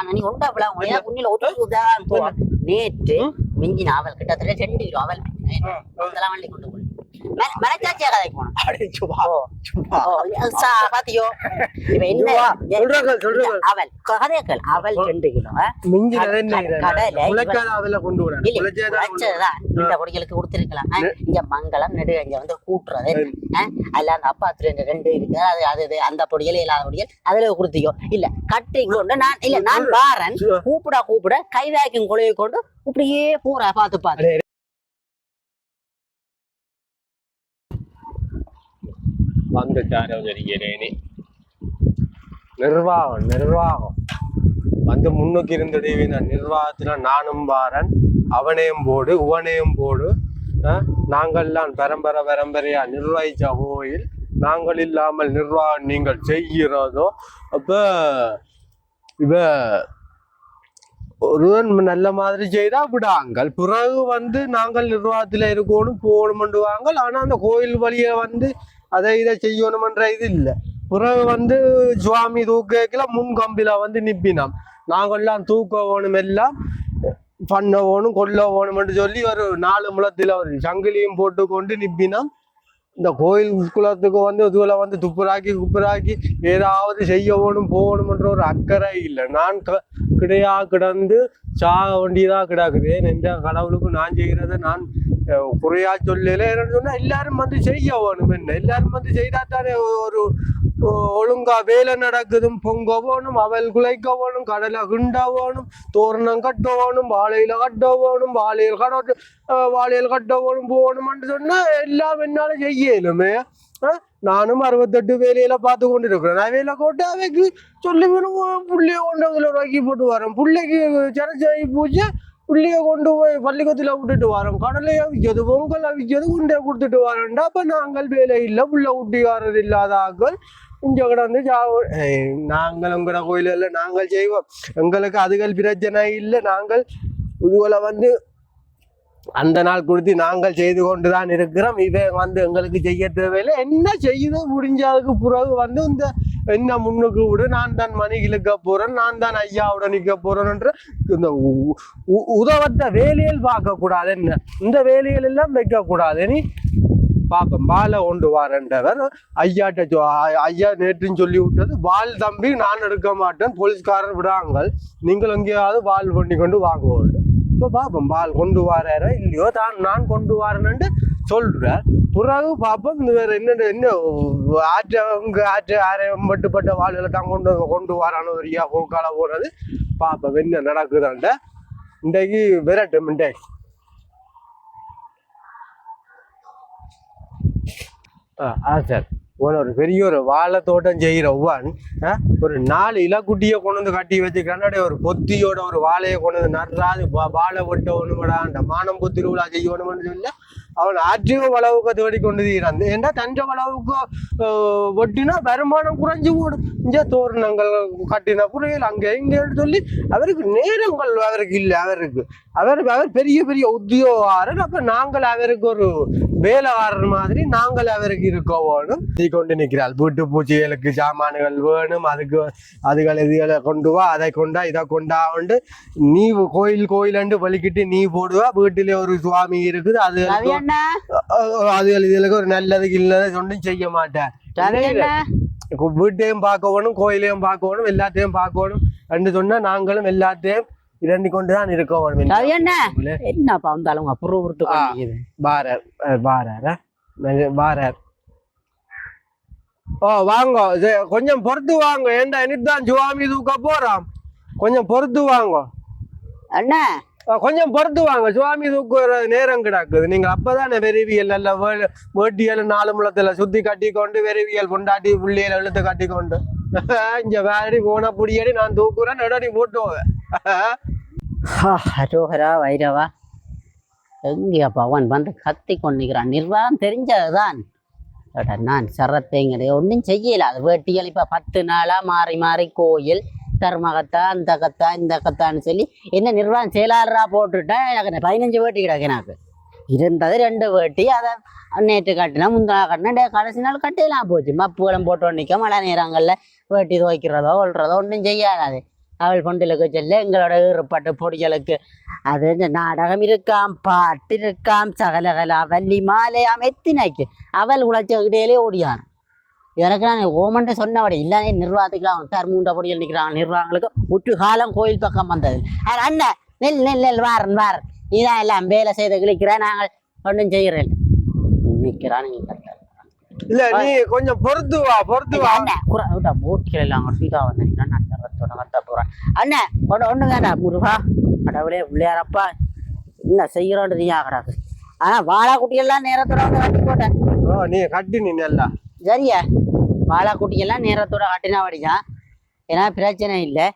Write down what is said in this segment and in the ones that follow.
ஆனா நீ உண்டா குண்ணில ஒரு உதான் போவா. நேற்று மிஞ்சின அவல் கிட்டத்தட்ட ரெண்டு கிலோ அவல் அதெல்லாம் வண்டி கொண்டு போய் மரச்சாச்சியா கதைக்கு போனோம் அடே சும்மா ஓ சும்மா ஓ, சா, பாத்தியோ இப்ப என்ன இதுவா? சொல்றாங்க, சொல்றாங்க. அவல் கதைகள் அவல் ரெண்டு கிலோ ஆ? மிஞ்சினது என்ன கட- இது? கடையில முளைக்காத அவல கொண்டு வரேன் இல்ல, முளைச்சதான் கொண்டு உழைச்சதுதான் இந்த கொடிகளுக்கு கொடுத்திருக்கலாம்? இங்க மங்களம் நெடு இங்க வந்து கூட்டுறது? அதுல அந்த அப்பாத்து ரெண்டு ரெண்டு இருக்கு அது அது அந்த பொடியல் இல்லாத பொடியல் அதுல கொடுத்தியோ இல்ல கட்டி கொண்டு நான் இல்ல நான் வாரன் கூப்பிட கூப்பிட கைவாய்க்கும் கொலையை கொண்டு இப்படியே போற பாத்து பாத்து வந்துட்டாரோ தெரிகிறேனே நிர்வாகம் நிர்வாகம். வந்து முன்னுக்கு இருந்தது நிர்வாகத்தில் நிர்வாகத்துல நானும் பாரன் அவனையும் போடு உவனையும் போடு நாங்கள்லாம் பரம்பரை பரம்பரையா நிர்வகிச்ச கோயில் நாங்கள் இல்லாமல் நிர்வாகம் நீங்கள் செய்கிறதோ அப்ப இவ ஒருவன் நல்ல மாதிரி செய்தா விடாங்கள். பிறகு வந்து நாங்கள் நிர்வாகத்தில் இருக்கணும் போகணும்னு வாங்கள் ஆனால் அந்த கோயில் வழியை வந்து அதை இதை செய்யணுமன்ற இது இல்லை. பிறகு வந்து சுவாமி தூக்கல முன் கம்பில வந்து நிப்பினோம். நாங்கள்லாம் தூக்க வேணும் எல்லாம் பண்ண வேணும் கொல்ல வேணும்னு சொல்லி ஒரு நாலு முளத்தில் ஒரு சங்கிலியும் போட்டு கொண்டு நிப்பினாம். இந்த கோயில் குளத்துக்கு வந்து இதுகளை வந்து துப்புராக்கி குப்புராக்கி ஏதாவது செய்ய வேணும் போகணும்ன்ற ஒரு அக்கறை இல்லை. நான் க- கிடையா கிடந்து சாக வேண்டியதா கிடக்குது. எந்த கடவுளுக்கு நான் செய்கிறத நான் குறையா சொல்லல. என்னன்னு சொன்னா எல்லாரும் வந்து செய்ய வேணும். என்ன? எல்லாரும் வந்து செய்தா தானே ஒரு ஒழுங்கா வேலை நடக்குதும் பொங்க வேணும் அவல் குலைக்க வேணும் கடலை கிண்ட வேணும் தோரணம் கட்ட வேணும் வாழையில கட்ட வேணும் வாழையில் கட வாழையில் கட்ட வேணும் போகணும்னு சொன்னா எல்லாம் என்னால செய்யலுமே. நானும் அறுபத்தெட்டு வேலையில பார்த்து கொண்டு இருக்கிறேன் நான் வேலை போட்டு அவைக்கு சொல்லி வேணும் புள்ளைய கொண்டு அதில் வாக்கி போட்டு வரேன் பிள்ளைக்கு சரச்சாயி பூஜை புள்ளைய கொண்டு போய் பள்ளிக்கூடத்துல விட்டுட்டு வரோம். கடலை அவிச்சது பொங்கல் அவிச்சது உண்டை கொடுத்துட்டு வரோம்டா. அப்போ நாங்கள் வேலை இல்லை புள்ள ஊட்டிக்காரர் இல்லாத ஆக்கள் இங்க கூட வந்து ஏய், நாங்கள் உங்களோட கோயிலில் நாங்கள் செய்வோம் எங்களுக்கு அதுகள் பிரச்சனை இல்லை. நாங்கள் இதுகளை வந்து அந்த நாள் கொடுத்து நாங்கள் செய்து கொண்டு தான் இருக்கிறோம். இவன் வந்து எங்களுக்கு செய்ய தேவையில்லை. என்ன செய்யுதோ முடிஞ்சதுக்கு பிறகு வந்து இந்த என்ன முன்னுக்கு விடு நான் தான் மணி இழுக்க போறேன் நான் தான் ஐயாவோட நிற்க போறேன்ன்ற இந்த உ- உ- உதவத்த வேலையில் பார்க்க கூடாது என்ன? இந்த வேலைகள் எல்லாம் வைக்க கூடாது நீ பாப்போம் பாலை கொண்டு வாரண்டவர் ஐயாட்ட ஐயா நேற்றுன்னு சொல்லி விட்டது வால் தம்பி நான் எடுக்க மாட்டேன் போலீஸ்காரர் விடாங்கள். நீங்கள் எங்கேயாவது வால் பண்ணி கொண்டு வாங்குவோம் இப்போ பாப்போம் பால் கொண்டு வராரா இல்லையோ தான் நான் கொண்டு வரேன்னு சொல்கிறார் பிறகு பாப்போம் இந்த வேற என்ன என்ன ஆற்றவங்க ஆற்ற ஆரம் வாழ்களை தான் கொண்டு கொண்டு வரானோ வரியா போக்கால போனது பாப்போம் என்ன நடக்குதாண்ட இன்றைக்கு விரட்டும் இன்றைக்கு. ஆ சார். ஒரு பெரிய ஒரு வாழை தோட்டம் செய்கிற ஒவ்வான் ஒரு நாலு இலக்குட்டியை கொண்டு வந்து கட்டி வச்சுக்கிறான் ஒரு பொத்தியோட ஒரு வாழையை கொண்டு வந்து நடுறாது. வாழை வெட்ட அந்த மானம்பு திருவிழா செய்யணும்னு சொல்லி அவன் ஆற்றியோ வளவுக்கு தேடி கொண்டு தீரான் ஏன்டா தஞ்ச வளவுக்கு ஒட்டினா வருமானம் குறைஞ்சு போடும் இங்கே தோரணங்கள் கட்டின புரியல அங்கே இங்கேன்னு சொல்லி அவருக்கு நேரங்கள் அவருக்கு இல்லை அவருக்கு. அவர் அவர் பெரிய பெரிய உத்தியோகாரர். அப்ப நாங்கள் அவருக்கு ஒரு வேலைக்காரர் மாதிரி நாங்கள் அவருக்கு இருக்க வேணும். கொண்டு நிற்கிறாள். வீட்டு பூச்சிகளுக்கு சாமான்கள் வேணும். அதுக்கு அதுகள் இதுகளை கொண்டு வா அதை கொண்டா இதை கொண்டா உண்டு. நீ கோயில் கோயிலண்டு வலிக்கிட்டு நீ போடுவா. வீட்டிலே ஒரு சுவாமி இருக்குது. அது இதுகளுக்கு ஒரு நல்லதுக்கு இல்லதை ஒன்றும் செய்ய மாட்டேன். வீட்டையும் பார்க்கணும் கோயிலையும் பார்க்கணும் எல்லாத்தையும் பார்க்கணும் ரெண்டு சொன்னா நாங்களும் எல்லாத்தையும் இரண்டு கொண்டு தான் இருக்க வேணும் ரவி அண்ணா என்னப்பா வந்தாலும் அப்புறம். பாரர் பாரர் பாரர் ஓ வாங்க கொஞ்சம் பொறுத்து வாங்க. ஏண்டா தான் சுவாமி தூக்க போறோம் கொஞ்சம் பொறுத்து வாங்க. அண்ணா கொஞ்சம் பொறுத்து வாங்க. சுவாமி தூக்குற நேரம் கிடக்குது. நீங்க அப்பதானே வெறிவியல் நல்ல வேட்டியல் நாலு முளத்துல சுத்தி கட்டி கொண்டு வெறிவியல் பொண்டாட்டி புள்ளியல் எழுத்து கட்டி கொண்டு இங்க வேடி போன புடியடி நான் தூக்குறேன் நடடி போட்டுவேன் அரோகரா வைரவா. எங்கே அவன் வந்து கத்தி கொண்டிருக்கிறான் நிர்வாகம் தெரிஞ்சதுதான். நான் சரத்தைங்கிறே ஒன்றும் செய்யல. அது வேட்டியல் இப்போ பத்து நாளாக மாறி மாறி கோயில். தர்மகத்தா அந்த கத்தா இந்த கத்தான்னு சொல்லி என்ன நிர்வாகம் செயலாளராக போட்டுட்டேன் எனக்கு பதினஞ்சு வேட்டி கிடக்கு எனக்கு. இருந்தது ரெண்டு வேட்டி அதை நேற்று கட்டினா முந்தா கட்டினா கடைசி நாள் கட்டிலாம் போச்சு. மப்புகளும் போட்டு நிற்க மழை நேரங்களில் வேட்டி துவைக்கிறதோ கொள்றதோ ஒன்றும் செய்யாது அவள் பொண்டிலுக்கு செல்ல எங்களோட ஈறுபட்டு பொடிகளுக்கு. அது நாடகம் இருக்காம் பாட்டு இருக்காம் சகலகலா வள்ளி மாலையாம் எத்தினாய்க்கு அவள் உழைச்ச இடையிலே ஓடியான் எனக்கு நான் ஓமன்ட்டு சொன்னபடி இல்லாதே நிர்வாகத்துக்கு அவன் சார் மூண்ட பொடியில் நிற்கிறான் நிர்வாகங்களுக்கு முற்று காலம் கோயில் பக்கம் வந்தது. அது அண்ணன் நெல் நெல் நெல் வாரன் வாரன். நீதான் எல்லாம் வேலை செய்து கிழிக்கிற நாங்கள் ஒன்றும் செய்கிறேன். நிற்கிறான் நீங்கள் இல்ல நீ கொஞ்சம் பொறுத்து வா பொறுத்து வா. குற விட்டா போட்டிகள் எல்லாம் சீதா வந்து நிற்கிறான் நான் சரத்தோட கத்த போகிறேன் அண்ணன் ஒன்று ஒன்று வேண்டாம் முருகா. கடவுளே பிள்ளையாரப்பா என்ன செய்கிறோன்னு நீ ஆகிறாது ஆனால் வாழாக்குட்டியெல்லாம் நேரத்தோட வந்து கட்டி போட்டேன். ஓ, நீ கட்டி நீ நல்லா. சரியா? வாழாக்குட்டியெல்லாம் நேரத்தோட கட்டினா வடிதான் ஏன்னா பிரச்சனை இல்லை.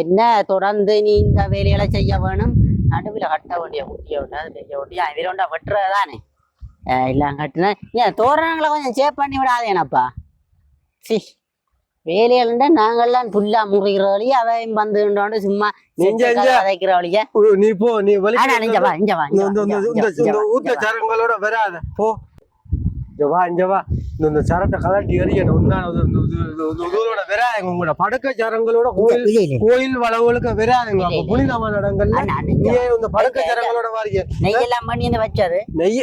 என்ன தொடர்ந்து நீ இந்த வேலைகளை செய்ய வேணும்? நடுவில் கட்ட வேண்டிய குட்டியை விட்டாது பெரிய குட்டியா இதில் வெட்டுறதானே எல்லாம் கட்டினா ஏன் தோரணங்களை கொஞ்சம் சேவ் பண்ணி விடாதேனப்பா சி. வேலைகள்ண்டா நாங்கள்லாம் புல்லா முறிகிற வழியா அதையும் வந்துட்டோண்டு சும்மா. வதைக்கிற வழியா. நீ போ நீ வலி இங்க வா இங்க வா இந்த. சரங்களோட வராத. போ. இங்க வா இங்க வா இந்த சரட்டை கலட்டி இது- இதோட வராதுங்க உங்களோட படுக்க சரங்களோட கோயில். கோயில் வளவுகளுக்கு வராதுங்க அப்ப. புனிதமான இடங்கள்ல அண்ணா, அண்ணா, இங்க நீ வா. இந்த படுக்க. சரங்களோட வாரிய நெய் எல்லாம் பண்ணி வச்சது நெய்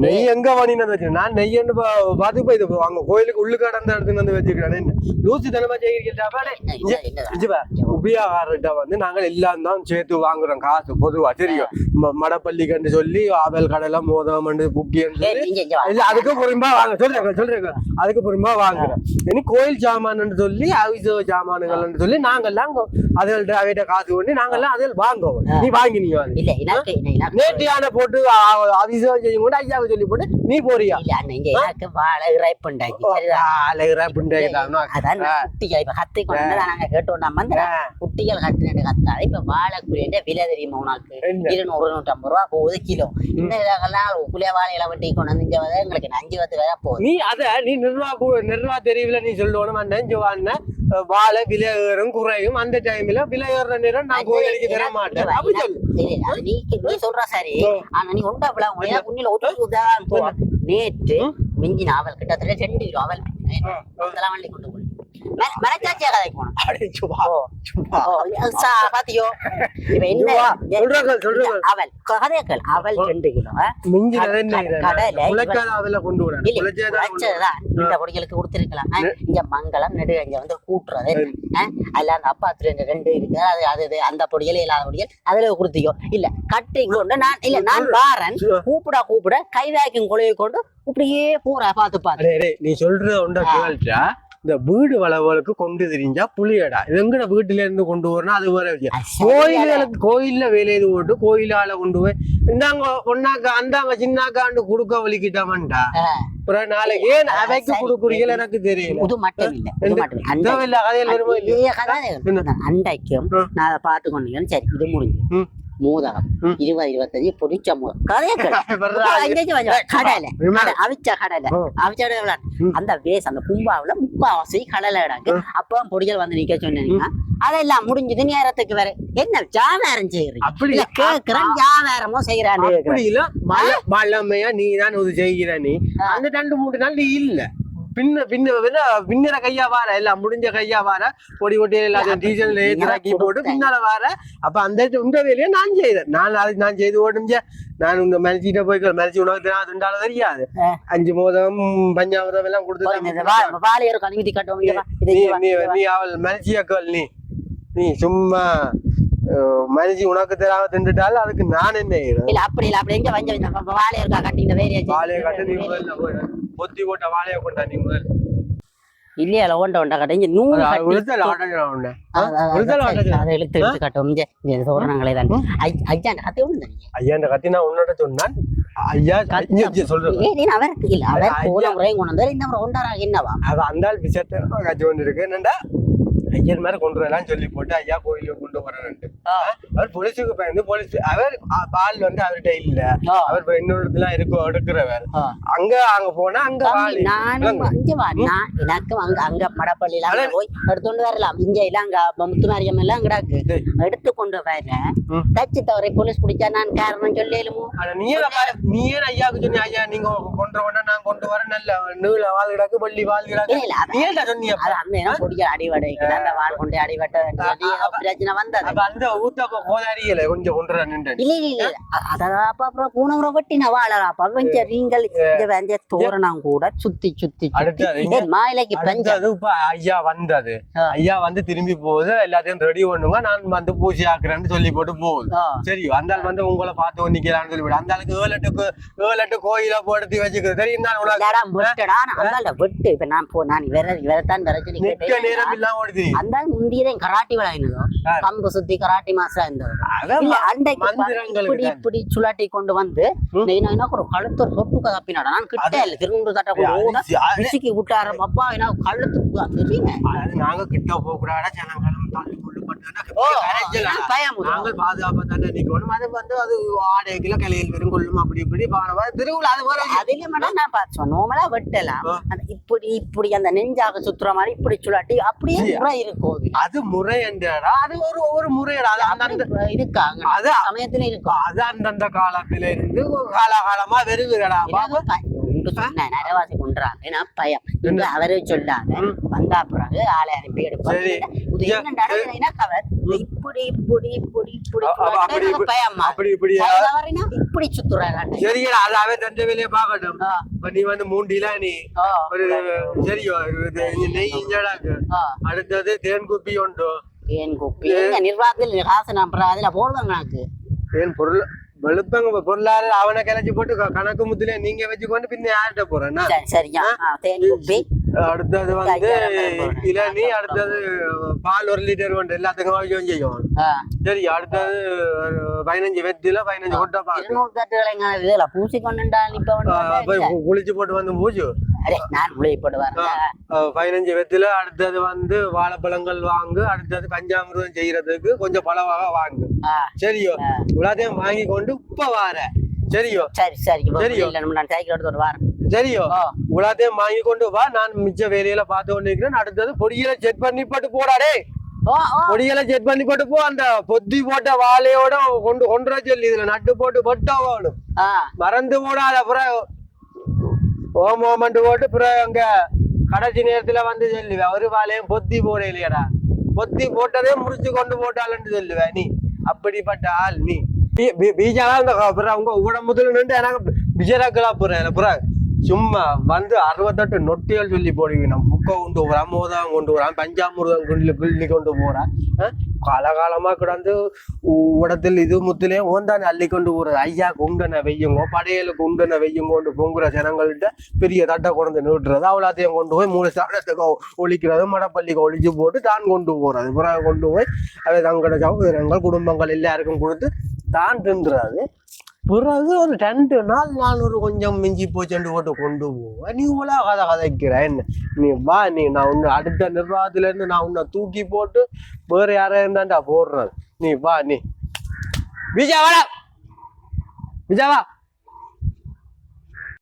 நெய் எங்க வாணினது வச்சு நான் நெய்யன்னு பார்த்து போய் இது அங்க கோயிலுக்கு உள்ளுக்கு கடந்த இடத்துல வந்து வச்சுக்கிறேன் லூசி தனமா செய்கிறீங்க. இஞ்சுவா உபியாகார்கிட்ட வந்து நாங்கள் எல்லாம் தான் சேர்த்து வாங்குறோம் காசு பொதுவா. தெரியும். மடப்பள்ளிக்கன்று சொல்லி ஆவல் கடலை மோதம் புக்கின்னு சொல்லி. அதுக்கு பொறுமா வாங்க. சொல்றேன் சொல்றேன் அதுக்கு பொறுமா வாங்குறோம். இனி கோயில் சாமான்னு சொல்லி அவிச சாமான்கள்னு சொல்லி நாங்கெல்லாம் அதுகள்ட்ட அவைகிட்ட காசு கொண்டு நாங்கெல்லாம் அதில் வாங்குவோம். நீ வாங்கினீங்க எனக்கு நேர்த்தியான போட்டு அ- அவிசம் செய்யும் கூட ஐயாவை சொல்லி போட்டு நீ போறியா இல்ல இங்க எனக்கு வாழை இறைப்புண்டாக்கி சரிதா அழகுறா பிண்டாக்கிட்டான் அதான் குட்டிகள் இப்ப கத்தி கொண்டு நாங்க கேட்டோம் நம்ம அந்த குட்டிகள் கட்டினு கத்தாது இப்ப வாழைக்குரிய விலை தெரியுமா உனக்கு? இருநூறு நூற்றம்பது ரூபா போகுது கிலோ இந்த இதெல்லாம் குளிய வாழையில வெட்டி கொண்டு வந்து இங்க வந்து எங்களுக்கு நஞ்சு பத்து வேலை போகுது நீ அத நீ நிர்வாக நிர்வாக தெரிவுல நீ சொல்லணும் நெஞ்சுவான்னு வாழை விலை ஏறும் குறையும் அந்த டைம்ல விலை ஏறுற நேரம் நான் கோயிலுக்கு தர மாட்டேன் நீ நீ சொல்ற சரி. ஆனா நீ உண்டா விழா உன்னில ஒட்டு உதாரணம் போ. நேற்று மிஞ்சின அவல் கிட்டத்தட்ட ரெண்டு கிலோ வண்டி கொண்டு போய் மரச்சாச்சியா கதைக்கு போனோம் அடே சும்மா பாத்தியோ இப்ப என்ன. அவல் ரெண்டு கிலோ ஆ? மிஞ்சி கட- என்ன இது? கடையில முளைக்காத அவல கொண்டு வரேன் இல்ல, உழைச்சதுதான் இந்த பொடிகளுக்கு கொடுத்திருக்கலாம்? இங்க மங்களம் நெடு இங்க வந்து கூட்டுறது? அதுல அந்த அப்பாத்துல இந்த ரெண்டு இருக்கு அது அது இது, அந்த பொடிகள் இல்லாத பொடிகள் அதுல கொடுத்தியோ இல்ல கட்டி கொண்டு நான் இல்ல நான் பாரன் கூப்பிட கூப்பிட கைவாய்க்கும் கொலையை கொண்டு இப்படியே பூரா பார்த்து பார்த்து நீ சொல்ற உண்ட இந்த வீடு வளவுகளுக்கு கொண்டு திரிஞ்சா புளியடா. இது எங்கட வீட்டுல இருந்து கொண்டு வரணும் அது வேற கோயில்களுக்கு கோயில்ல வேலையை போட்டு கோயிலால கொண்டு போய் இந்தாங்க ஒன்னாக்கா அந்தாங்க சின்னாக்காண்டு குடுக்க ஆ. அப்புறம் நாளைக்கு ஏன் அவைக்கு சரி. கொடுக்குறீங்களா எனக்கு தெரியல. மட்டும் இல்ல. மட்டும் இல்ல. கதையில் அண்டைக்கும். நான் அதை பார்த்து கொண்டீங்கன்னு சரி இது முடிஞ்சு. வர்றா. அங்கேயும் கொஞ்சம் கடலை விமான. கடை, அவிச்ச கடலை. அவிச்ச கடலை. அந்த வேஸ் அந்த கும்பாவுல முக்காவாசி கடலை கிடக்கு அப்ப பொடிகள் வந்து நிக்க சொன்னீங்க அதெல்லாம் முடிஞ்சது நேரத்துக்கு வேற என்ன வியாபாரம் செய்யறீங்க அப்படி கேக்குறேன் வியாபாரமோ செய்யறான்னு அப்படி இல்ல மழை வல்லமையா நீ தான் இது செய்கிற நீ அந்த ரெண்டு மூணு நாள் இல்ல பின்ன பின்ன பின்ன பின்னர கையா வார எல்லாம் முடிஞ்ச கையா வார பொடி ஒட்டி எல்லாத்தையும் டீசல் ஏற்றி போட்டு பின்னால வார. அப்ப அந்த இந்த வேலையை நான் செய்தேன். நான் அது நான் செய்து ஓடுஞ்ச நான் இந்த மரிச்சிட்ட போய் மரிச்சி உனக்கு அது உண்டால தெரியாது. அஞ்சு மோதம் பஞ்சாமிரதம் எல்லாம் கொடுத்து வாழையர் நீ அவள் மரிச்சியக்கல் நீ. நீ சும்மா மரிச்சி உனக்கு தெரியாம திண்டுட்டாலும் அதுக்கு நான் என்ன அப்படி இல்ல அப்படி எங்க வஞ்ச வாழையர் கட்டி இந்த வேலையை வாழையை கட்டு பொத்தி போட்ட வாழையை கொண்டா நீ முதல்ல இல்லையா ஒண்ட ஒண்ட கட்ட. இங்க நூறு உன்னை. அது- இழுத்து இழுத்து கட்டும். இங்க தோரணங்களே தான். ஐயா அந்த கத்தை ஒண்ணு ஐயா இந்த கத்தி நான் உன்னோட சொன்னான். ஐயா சொல்றேன் ஏ நீ அவருக்கு இல்ல. அவர் ஐயா. போன முறையும் கொண்டு வந்தாரு. இந்த முறை கொண்டாராக என்னவா? அது அந்த பிசத்தை கட்சி கொண்டு இருக்கு. என்னண்டா? ஐயன் மாதிரி கொண்டு வரலாம் சொல்லி போட்டு ஐயா கோயிலுக்கு கொண்டு வரேன்ட்டு அவர் போலீஸுக்கு பயந்து போலீஸ் அவர் பால் வந்து அவர்கிட்ட இல்ல. அவர் இப்ப இன்னொரு இடத்துல இருக்கும் எடுக்கிறவர். அங்க அங்க போனா அங்க. நானும் இங்க வா. நான் எனக்கும் அங்க அங்க மடப்பள்ளியில போய் எடுத்துட்டு வரலாம். இங்க இல்ல அங்க முத்துமாரியம் எல்லாம் கிடக்கு. எடுத்து கொண்டு வரேன். தச்சு தவறை போலீஸ் பிடிச்சா நான் காரணம் சொல்லேலுமோ நீ நீ ஐயாவுக்கு சொன்னி ஐயா நீங்க கொண்டு வந்தா நான் கொண்டு வரேன் நல்ல நீள வாழ் கிடக்கு பள்ளி வாழ் கிடக்கு. நீ சொன்னீங்க அது அந்த பிடிக்க அடிவடைக்கு. அந்த வாழ் கொண்டு அடிவட்ட பிரச்சனை வந்தது. அந்த ஊத்தப்ப கோதாரியில கொஞ்சம் இல்ல இல்ல அப்புறம் பூனவரை வாழறாப்பா நீங்கள் வந்து தோரணம் கூட சுத்தி சுத்தி மாயிலைக்கு இப்ப ஐயா வந்தது. ஐயா வந்து திரும்பி போகுது எல்லாத்தையும் ரெடி பண்ணுங்க நான் வந்து பூஜை ஆக்குறேன்னு சொல்லி போட்டு போகுது. சரி அந்த வந்து உங்களை பார்த்து நிக்கலாம்னு சொல்லி அந்த ஆளுக்கு ஏழு ஏழு கோயில போடுத்தி வச்சுக்கிறது தெரியும் தான் உனக்கு. வெட்டு. இப்ப நான் போ நான் வேற வேறத்தான் இல்லாம ஓடுது. அந்த முந்தியதான் கராட்டி விளையாடுனதோ ஆ. கம்பு சுத்தி கராட்டி மாசா இருந்தது. அண்டைக்கு இப்படி சுழட்டி கொண்டு வந்து ஒரு கழுத்து ஒரு சொட்டு கதப்பினாடா. நான் கிட்ட இல்ல திரும்ப தட்ட அது- விசிக்கி விட்டாரு. அப்பா என்ன கழுத்து நாங்க கிட்ட போக கூடாதா நாங்கள் பாதுகாப்பா தானே நிக்கணும் அது வந்து அது ஆடைக்குல கிளையில் வெறும் கொள்ளும்? அப்படி இப்படி பானவா திருவிழா அது வர அதுல மட்டும் நான் பார்த்தோம் நோமலா வெட்டலாம் இப்படி இப்படி அந்த நெஞ்சாக சுத்துற மாதிரி இப்படி சுழட்டி அப்படியே. முறை இருக்கும் அது. முறை என்றா அது ஒரு ஒவ்வொரு முறையடா அது அந்தந்த இருக்காங்க. அது சமயத்துல இருக்கும். அது அந்தந்த காலத்துல இருந்து காலகாலமா வெறுகுறடா உண்டு சொன்னேன், நரவாசி கொன்றாங்க. ஏன்னா பயம். இங்க அவரே சொல்லாத. வந்தா பிறகு ஆளை அனுப்பி எடுப்பாங்க. சரி. இது என்ன நடக்குதுன்னா கவர். இப்படி இப்படி இப்படி இப்படி பயமா. அப்படி இப்படி இப்படி சுத்துறாங்க. சரியா அது அவன் தந்த வேலையை. இப்ப நீ வந்து மூண்டில நீ ஒரு சரியோ நெய் இஞ்சடாக்கு. அடுத்தது தேன் குப்பி உண்டு ஏன் குப்பி நிர்வாகத்தில் காசு நம்புறா அதுல போடுவாங்க எனக்கு தேன் பொருள் வெளுப்பங்க பொருளாதார அவனை கிளச்சி போட்டு கணக்கு முத்துல நீங்க வச்சுக்கொண்டு பின்ன யார்கிட்ட போறேன்னா அடுத்தது வந்து. இளநீ அடுத்தது பால் ஒரு லிட்டர் கொண்டு எல்லாத்துக்கும் வாங்கி செய்யும் சரி அடுத்தது பதினஞ்சு வெத்தில பதினஞ்சு கொட்டை இதுல பூசி கொண்டுண்டா இப்ப ஆ, போய் வந்து கு- குளிச்சு போட்டு வந்து பூஜு அரே நான் உழைப்படுவார் பதினஞ்சு வெத்தில அடுத்தது வந்து வாழைப்பழங்கள் வாங்கு அடுத்தது பஞ்சாமிர்தம் செய்யறதுக்கு கொஞ்சம் பழவாக வாங்கு. சரியோ? எல்லாத்தையும் வாங்கி கொண்டு இப்ப வார. சரியோ? சரி சரி சரியோ. நான் சைக்கிள் எடுத்து ஒரு வாரம். சரியோ? ஆ. எல்லாத்தையும் வாங்கி கொண்டு வா நான் மிச்ச வேலையில பார்த்து கொண்டு இருக்கிறேன் அடுத்தது பொடியில செக் பண்ணி போட்டு போடாடே பொடியில செக் பண்ணி போட்டு போ அந்த பொத்தி போட்ட வாழையோட கொண்டு கொண்டு சொல்லி இதுல நட்டு போட்டு பொட்டா வேணும். மறந்து போடாத அப்புறம் ஓம் ஓமண்டு போட்டு பிறகு அங்க கடைசி நேரத்துல வந்து சொல்லுவேன் ஒரு வாழையும் பொத்தி போட இல்லையடா பொத்தி போட்டதே முடிச்சு கொண்டு போட்டாள்னு சொல்லுவேன் நீ. அப்படிப்பட்ட ஆள் நீ. பீ- பீ- இந்த அப்புறம் அவங்க உடம்புல நின்று எனக்கு பிஜராக்கலா போறேன் புறா சும்மா வந்து அறுபத்தெட்டு நொட்டிகள் சொல்லி போடுவீங்க. நம்ம புக்கை கொண்டு போறான் மோதகம் கொண்டு போறான் பஞ்சாமிர்தம் குண்டில் கிள்ளி கொண்டு போறான் காலகாலமா கிடந்து உடத்தில் இது முத்திலே ஓந்தானே அள்ளி கொண்டு போறது ஐயாக்கு உண்டன வெய்யுங்கோ படையல உண்டன வெய்யுங்கோண்டு பொங்குற ஜனங்கள்கிட்ட பெரிய தட்டை கொண்டு நிறுத்துறது அவ்வளோத்தையும் கொண்டு போய் மூணு சாணத்துக்கு ஒழிக்கிறது மடப்பள்ளிக்கு ஒழிச்சு போட்டு தான் கொண்டு போறது. பிறகு கொண்டு போய் அவை தங்களோட சகோதரங்கள் குடும்பங்கள் எல்லாருக்கும் கொடுத்து தான் தின்றாது பிறகு ஒரு ரெண்டு நாள் நான் ஒரு கொஞ்சம் மிஞ்சி போச்சுண்டு போட்டு கொண்டு போவேன். நீ இவ்வளோ கதை கதைக்கிற என்ன? நீ வா நீ நான் உன்னை அடுத்த நிர்வாகத்துலேருந்து நான் உன்னை தூக்கி போட்டு வேறு யாரா இருந்தாண்டா போடுறது. நீ வா நீ. விஜயா வாடா. விஜயா வா.